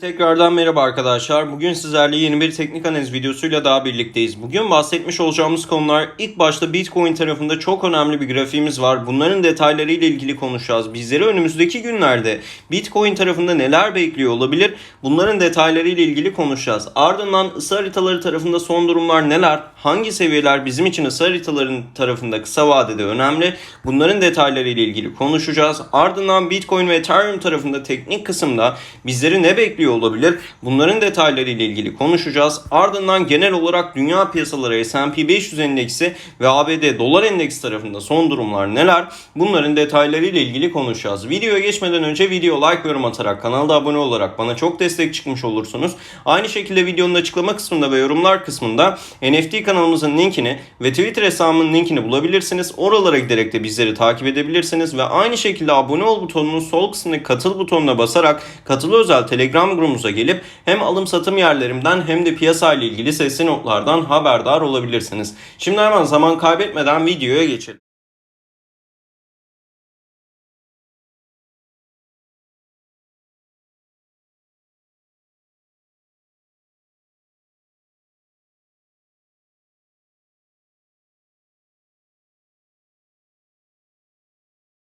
Tekrardan merhaba arkadaşlar. Bugün sizlerle yeni bir teknik analiz videosuyla daha birlikteyiz. Bugün bahsetmiş olacağımız konular ilk başta Bitcoin tarafında çok önemli bir grafiğimiz var. Bunların detaylarıyla ilgili konuşacağız. Bizleri önümüzdeki günlerde Bitcoin tarafında neler bekliyor olabilir? Bunların detaylarıyla ilgili konuşacağız. Ardından ısı haritaları tarafında son durumlar neler? Hangi seviyeler bizim için ısı haritaların tarafında kısa vadede önemli? Bunların detaylarıyla ilgili konuşacağız. Ardından Bitcoin ve Ethereum tarafında teknik kısımda bizleri ne bekliyor olabilir? Bunların detayları ile ilgili konuşacağız. Ardından genel olarak dünya piyasaları S&P 500 endeksi ve ABD dolar endeksi tarafında son durumlar neler? Bunların detayları ile ilgili konuşacağız. Videoya geçmeden önce video like yorum atarak kanalda abone olarak bana çok destek çıkmış olursunuz. Aynı şekilde videonun açıklama kısmında ve yorumlar kısmında NFT kanalımızın linkini ve Twitter hesabımın linkini bulabilirsiniz. Oralara giderek de bizleri takip edebilirsiniz ve aynı şekilde abone ol butonunun sol kısmındaki katıl butonuna basarak katıl özel Telegram grubumuza gelip hem alım satım yerlerimden hem de piyasa ile ilgili sesli notlardan haberdar olabilirsiniz. Şimdi hemen zaman kaybetmeden videoya geçelim.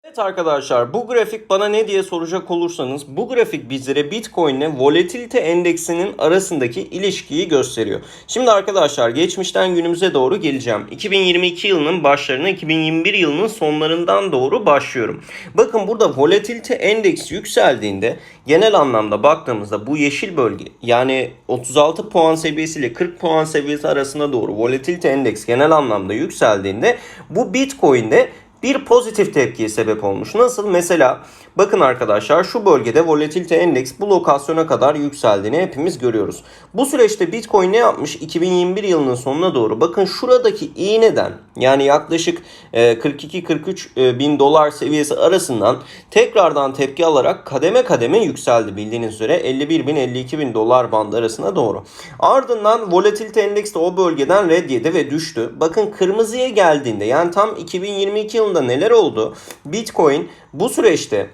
Evet arkadaşlar bu grafik bana ne diye soracak olursanız bu grafik bizlere Bitcoin ile volatilite endeksinin arasındaki ilişkiyi gösteriyor. Şimdi arkadaşlar geçmişten günümüze doğru geleceğim. 2022 yılının başlarına 2021 yılının sonlarından doğru başlıyorum. Bakın burada volatilite endeks yükseldiğinde genel anlamda baktığımızda bu yeşil bölge yani 36 puan seviyesiyle 40 puan seviyesi arasında doğru volatilite endeks genel anlamda yükseldiğinde bu Bitcoin'de bir pozitif tepkiye sebep olmuş. Nasıl? Mesela bakın arkadaşlar şu bölgede volatilite endeks bu lokasyona kadar yükseldiğini hepimiz görüyoruz. Bu süreçte Bitcoin ne yapmış? 2021 yılının sonuna doğru bakın şuradaki iğneden yani yaklaşık 42-43 e, bin dolar seviyesi arasından tekrardan tepki alarak kademe kademe yükseldi bildiğiniz üzere 51 bin 52 bin dolar bandı arasına doğru. Ardından volatilite endeks de o bölgeden red yedi ve düştü. Bakın kırmızıya geldiğinde yani tam 2022 yılında neler oldu? Bitcoin bu süreçte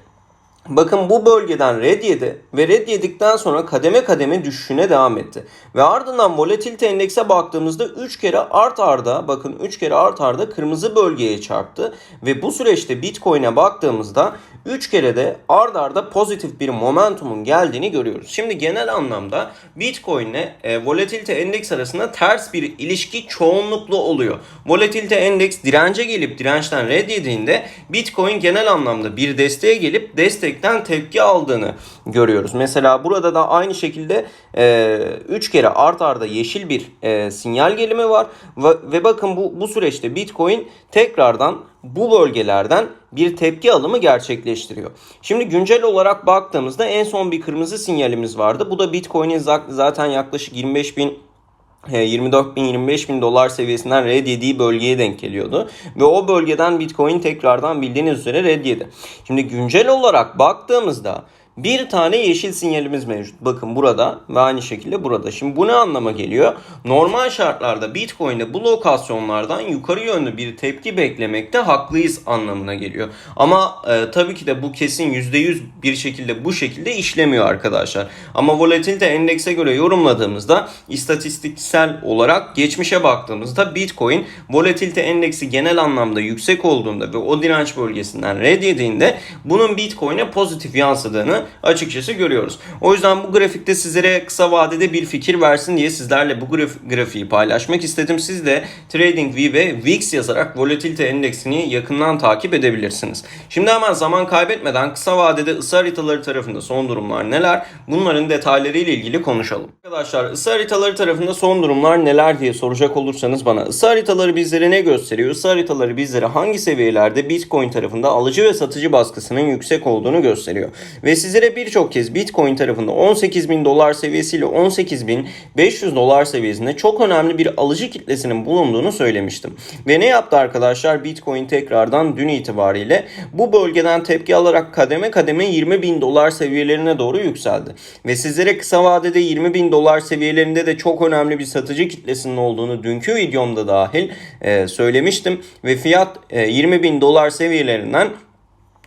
Bakın bu bölgeden red yedi ve red yedikten sonra kademe kademe düşüşüne devam etti. Ve ardından volatilite endekse baktığımızda 3 kere art arda bakın 3 kere art arda kırmızı bölgeye çarptı. Ve bu süreçte Bitcoin'e baktığımızda 3 kere de ard arda pozitif bir momentumun geldiğini görüyoruz. Şimdi genel anlamda Bitcoin ile e, volatilite endeks arasında ters bir ilişki çoğunlukla oluyor. Volatilite endeks dirence gelip dirençten red yediğinde Bitcoin genel anlamda bir desteğe gelip destekten tepki aldığını görüyoruz. Mesela burada da aynı şekilde 3 e, kere art arda yeşil bir e, sinyal gelimi var ve, ve bakın bu, bu süreçte Bitcoin tekrardan bu bölgelerden bir tepki alımı gerçekleştiriyor. Şimdi güncel olarak baktığımızda en son bir kırmızı sinyalimiz vardı. Bu da Bitcoin'in zaten yaklaşık 25 bin 24 bin 25 bin dolar seviyesinden red yediği bölgeye denk geliyordu. Ve o bölgeden Bitcoin tekrardan bildiğiniz üzere red yedi. Şimdi güncel olarak baktığımızda bir tane yeşil sinyalimiz mevcut. Bakın burada ve aynı şekilde burada. Şimdi bu ne anlama geliyor? Normal şartlarda Bitcoin'de bu lokasyonlardan yukarı yönlü bir tepki beklemekte haklıyız anlamına geliyor. Ama e, tabii ki de bu kesin %100 bir şekilde bu şekilde işlemiyor arkadaşlar. Ama volatilite endekse göre yorumladığımızda istatistiksel olarak geçmişe baktığımızda Bitcoin volatilite endeksi genel anlamda yüksek olduğunda ve o direnç bölgesinden red yediğinde bunun Bitcoin'e pozitif yansıdığını açıkçası görüyoruz. O yüzden bu grafikte sizlere kısa vadede bir fikir versin diye sizlerle bu graf grafiği paylaşmak istedim. Siz de TradingView ve VIX yazarak volatilite endeksini yakından takip edebilirsiniz. Şimdi hemen zaman kaybetmeden kısa vadede ısı haritaları tarafında son durumlar neler? Bunların detayları ile ilgili konuşalım. Arkadaşlar ısı haritaları tarafında son durumlar neler diye soracak olursanız bana ısı haritaları bizlere ne gösteriyor? Isı haritaları bizlere hangi seviyelerde Bitcoin tarafında alıcı ve satıcı baskısının yüksek olduğunu gösteriyor. Ve siz Sizlere birçok kez Bitcoin tarafında 18 bin dolar seviyesiyle 18 bin 500 dolar seviyesinde çok önemli bir alıcı kitlesinin bulunduğunu söylemiştim. Ve ne yaptı arkadaşlar? Bitcoin tekrardan dün itibariyle bu bölgeden tepki alarak kademe kademe 20 bin dolar seviyelerine doğru yükseldi. Ve sizlere kısa vadede 20 bin dolar seviyelerinde de çok önemli bir satıcı kitlesinin olduğunu dünkü videomda dahil e, söylemiştim. Ve fiyat e, 20 bin dolar seviyelerinden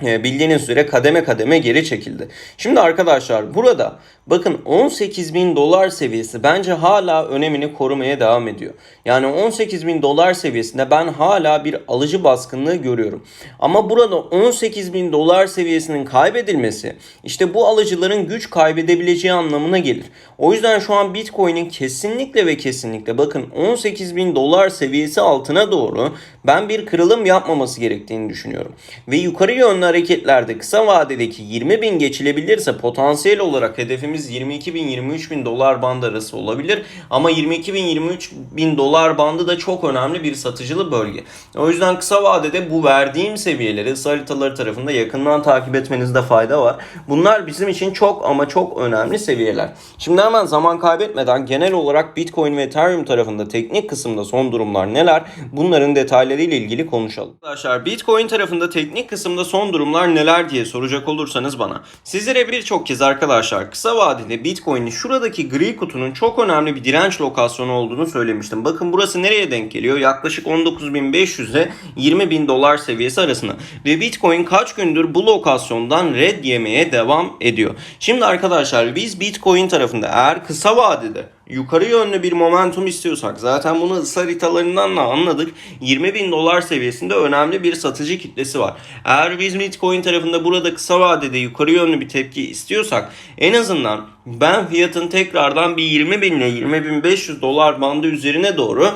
bildiğiniz üzere kademe kademe geri çekildi. Şimdi arkadaşlar burada Bakın 18 bin dolar seviyesi bence hala önemini korumaya devam ediyor. Yani 18 bin dolar seviyesinde ben hala bir alıcı baskınlığı görüyorum. Ama burada 18 bin dolar seviyesinin kaybedilmesi işte bu alıcıların güç kaybedebileceği anlamına gelir. O yüzden şu an Bitcoin'in kesinlikle ve kesinlikle bakın 18 bin dolar seviyesi altına doğru ben bir kırılım yapmaması gerektiğini düşünüyorum. Ve yukarı yönlü hareketlerde kısa vadedeki 20 bin geçilebilirse potansiyel olarak hedefimiz 22 bin 23 bin dolar bandı arası olabilir. Ama 22 bin 23 bin dolar bandı da çok önemli bir satıcılı bölge. O yüzden kısa vadede bu verdiğim seviyeleri ısı haritaları tarafında yakından takip etmenizde fayda var. Bunlar bizim için çok ama çok önemli seviyeler. Şimdi hemen zaman kaybetmeden genel olarak Bitcoin ve Ethereum tarafında teknik kısımda son durumlar neler? Bunların detaylarıyla ilgili konuşalım. Arkadaşlar Bitcoin tarafında teknik kısımda son durumlar neler diye soracak olursanız bana. Sizlere birçok kez arkadaşlar kısa vadede Bitcoin'in şuradaki gri kutunun çok önemli bir direnç lokasyonu olduğunu söylemiştim. Bakın burası nereye denk geliyor? Yaklaşık 19.500 ile 20.000 dolar seviyesi arasında. Ve Bitcoin kaç gündür bu lokasyondan red yemeye devam ediyor. Şimdi arkadaşlar biz Bitcoin tarafında eğer kısa vadede yukarı yönlü bir momentum istiyorsak zaten bunu ısı haritalarından da anladık. 20 bin dolar seviyesinde önemli bir satıcı kitlesi var. Eğer biz Bitcoin tarafında burada kısa vadede yukarı yönlü bir tepki istiyorsak en azından ben fiyatın tekrardan bir 20 bin ile 20 bin 500 dolar bandı üzerine doğru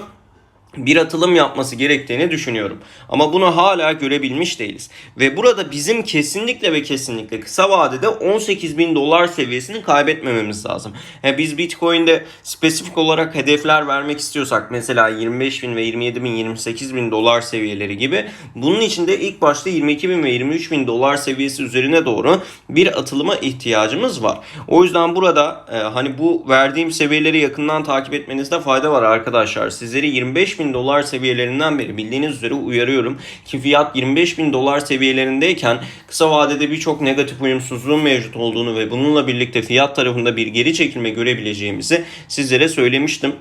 bir atılım yapması gerektiğini düşünüyorum. Ama bunu hala görebilmiş değiliz. Ve burada bizim kesinlikle ve kesinlikle kısa vadede 18 bin dolar seviyesini kaybetmememiz lazım. Yani biz Bitcoin'de spesifik olarak hedefler vermek istiyorsak mesela 25 bin ve 27 bin 28 bin dolar seviyeleri gibi bunun için de ilk başta 22 bin ve 23 bin dolar seviyesi üzerine doğru bir atılıma ihtiyacımız var. O yüzden burada e, hani bu verdiğim seviyeleri yakından takip etmenizde fayda var arkadaşlar. Sizleri 25 bin dolar seviyelerinden beri bildiğiniz üzere uyarıyorum ki fiyat 25 bin dolar seviyelerindeyken kısa vadede birçok negatif uyumsuzluğun mevcut olduğunu ve bununla birlikte fiyat tarafında bir geri çekilme görebileceğimizi sizlere söylemiştim.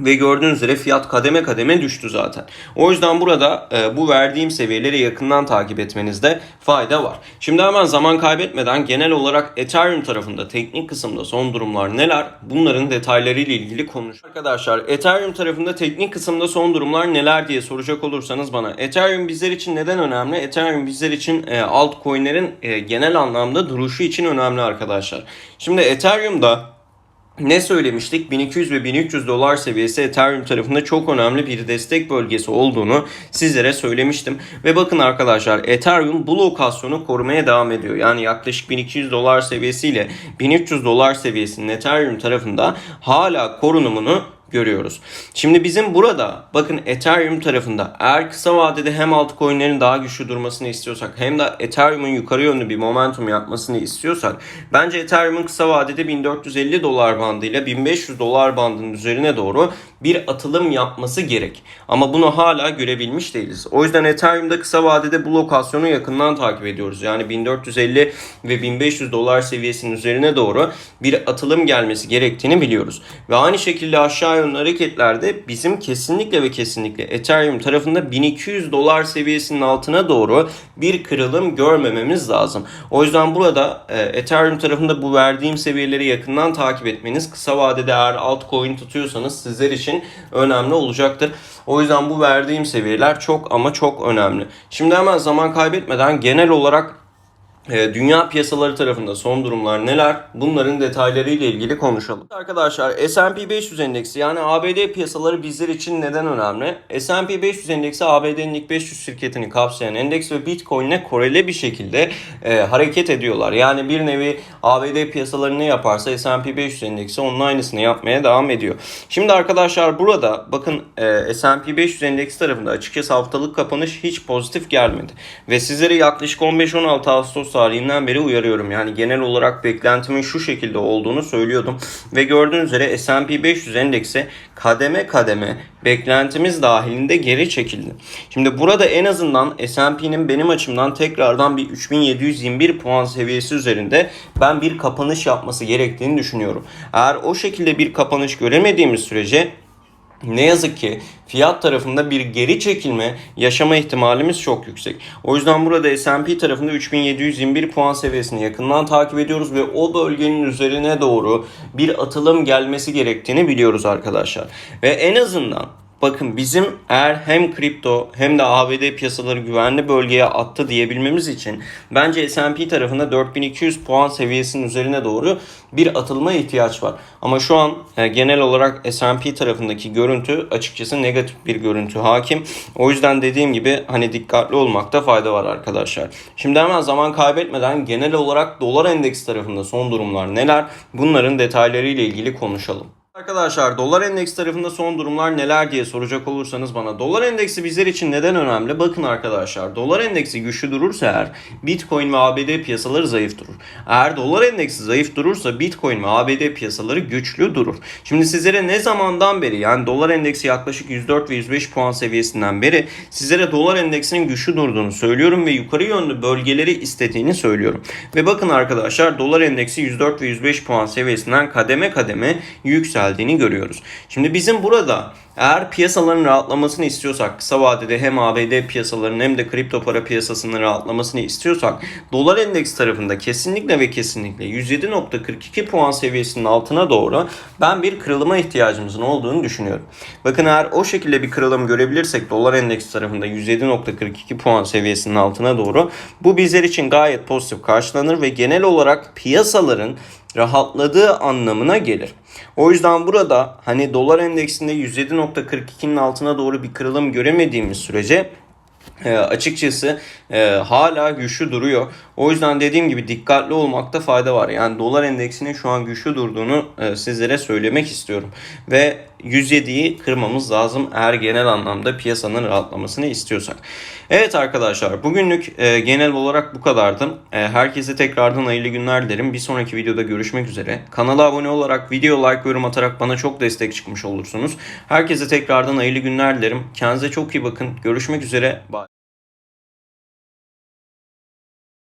Ve gördüğünüz üzere fiyat kademe kademe düştü zaten. O yüzden burada e, bu verdiğim seviyeleri yakından takip etmenizde fayda var. Şimdi hemen zaman kaybetmeden genel olarak Ethereum tarafında teknik kısımda son durumlar neler? Bunların detaylarıyla ilgili konuş. Arkadaşlar Ethereum tarafında teknik kısımda son durumlar neler diye soracak olursanız bana. Ethereum bizler için neden önemli? Ethereum bizler için e, altcoin'lerin e, genel anlamda duruşu için önemli arkadaşlar. Şimdi Ethereum'da ne söylemiştik? 1200 ve 1300 dolar seviyesi Ethereum tarafında çok önemli bir destek bölgesi olduğunu sizlere söylemiştim. Ve bakın arkadaşlar Ethereum bu lokasyonu korumaya devam ediyor. Yani yaklaşık 1200 dolar seviyesiyle 1300 dolar seviyesinin Ethereum tarafında hala korunumunu görüyoruz. Şimdi bizim burada bakın Ethereum tarafında eğer kısa vadede hem altcoin'lerin daha güçlü durmasını istiyorsak hem de Ethereum'un yukarı yönlü bir momentum yapmasını istiyorsak bence Ethereum'un kısa vadede 1450 dolar bandıyla 1500 dolar bandının üzerine doğru bir atılım yapması gerek. Ama bunu hala görebilmiş değiliz. O yüzden Ethereum'da kısa vadede bu lokasyonu yakından takip ediyoruz. Yani 1450 ve 1500 dolar seviyesinin üzerine doğru bir atılım gelmesi gerektiğini biliyoruz. Ve aynı şekilde aşağı yönlü hareketlerde bizim kesinlikle ve kesinlikle Ethereum tarafında 1200 dolar seviyesinin altına doğru bir kırılım görmememiz lazım. O yüzden burada e, Ethereum tarafında bu verdiğim seviyeleri yakından takip etmeniz kısa vadede eğer altcoin tutuyorsanız sizler için önemli olacaktır. O yüzden bu verdiğim seviyeler çok ama çok önemli. Şimdi hemen zaman kaybetmeden genel olarak Dünya piyasaları tarafında son durumlar neler? Bunların detaylarıyla ilgili konuşalım. Arkadaşlar S&P 500 endeksi yani ABD piyasaları bizler için neden önemli? S&P 500 endeksi ABD'nin ilk 500 şirketini kapsayan endeks ve Bitcoin ile korele bir şekilde e, hareket ediyorlar. Yani bir nevi ABD piyasaları ne yaparsa S&P 500 endeksi onun aynısını yapmaya devam ediyor. Şimdi arkadaşlar burada bakın e, S&P 500 endeksi tarafında açıkçası haftalık kapanış hiç pozitif gelmedi. Ve sizlere yaklaşık 15-16 Ağustos tarihinden beri uyarıyorum. Yani genel olarak beklentimin şu şekilde olduğunu söylüyordum. Ve gördüğünüz üzere S&P 500 endeksi kademe kademe beklentimiz dahilinde geri çekildi. Şimdi burada en azından S&P'nin benim açımdan tekrardan bir 3721 puan seviyesi üzerinde ben bir kapanış yapması gerektiğini düşünüyorum. Eğer o şekilde bir kapanış göremediğimiz sürece ne yazık ki fiyat tarafında bir geri çekilme yaşama ihtimalimiz çok yüksek. O yüzden burada S&P tarafında 3721 puan seviyesini yakından takip ediyoruz ve o bölgenin üzerine doğru bir atılım gelmesi gerektiğini biliyoruz arkadaşlar. Ve en azından Bakın bizim eğer hem kripto hem de ABD piyasaları güvenli bölgeye attı diyebilmemiz için bence S&P tarafında 4200 puan seviyesinin üzerine doğru bir atılma ihtiyaç var. Ama şu an e, genel olarak S&P tarafındaki görüntü açıkçası negatif bir görüntü hakim. O yüzden dediğim gibi hani dikkatli olmakta fayda var arkadaşlar. Şimdi hemen zaman kaybetmeden genel olarak dolar endeks tarafında son durumlar neler? Bunların detaylarıyla ilgili konuşalım. Arkadaşlar dolar endeks tarafında son durumlar neler diye soracak olursanız bana dolar endeksi bizler için neden önemli? Bakın arkadaşlar dolar endeksi güçlü durursa eğer Bitcoin ve ABD piyasaları zayıf durur. Eğer dolar endeksi zayıf durursa Bitcoin ve ABD piyasaları güçlü durur. Şimdi sizlere ne zamandan beri yani dolar endeksi yaklaşık 104 ve 105 puan seviyesinden beri sizlere dolar endeksinin güçlü durduğunu söylüyorum ve yukarı yönlü bölgeleri istediğini söylüyorum. Ve bakın arkadaşlar dolar endeksi 104 ve 105 puan seviyesinden kademe kademe yükseldi yükseldiğini görüyoruz. Şimdi bizim burada eğer piyasaların rahatlamasını istiyorsak, kısa vadede hem ABD piyasalarının hem de kripto para piyasasının rahatlamasını istiyorsak, dolar endeks tarafında kesinlikle ve kesinlikle 107.42 puan seviyesinin altına doğru ben bir kırılıma ihtiyacımızın olduğunu düşünüyorum. Bakın eğer o şekilde bir kırılım görebilirsek dolar endeks tarafında 107.42 puan seviyesinin altına doğru bu bizler için gayet pozitif karşılanır ve genel olarak piyasaların rahatladığı anlamına gelir. O yüzden burada hani dolar endeksinde 107.42'nin altına doğru bir kırılım göremediğimiz sürece e, açıkçası e, hala güçlü duruyor. O yüzden dediğim gibi dikkatli olmakta fayda var. Yani dolar endeksinin şu an güçlü durduğunu e, sizlere söylemek istiyorum. Ve 107'yi kırmamız lazım eğer genel anlamda piyasanın rahatlamasını istiyorsak. Evet arkadaşlar bugünlük e, genel olarak bu kadardı. E, herkese tekrardan hayırlı günler dilerim. Bir sonraki videoda görüşmek üzere. Kanala abone olarak, video like, yorum atarak bana çok destek çıkmış olursunuz. Herkese tekrardan hayırlı günler dilerim. Kendinize çok iyi bakın. Görüşmek üzere. Bye.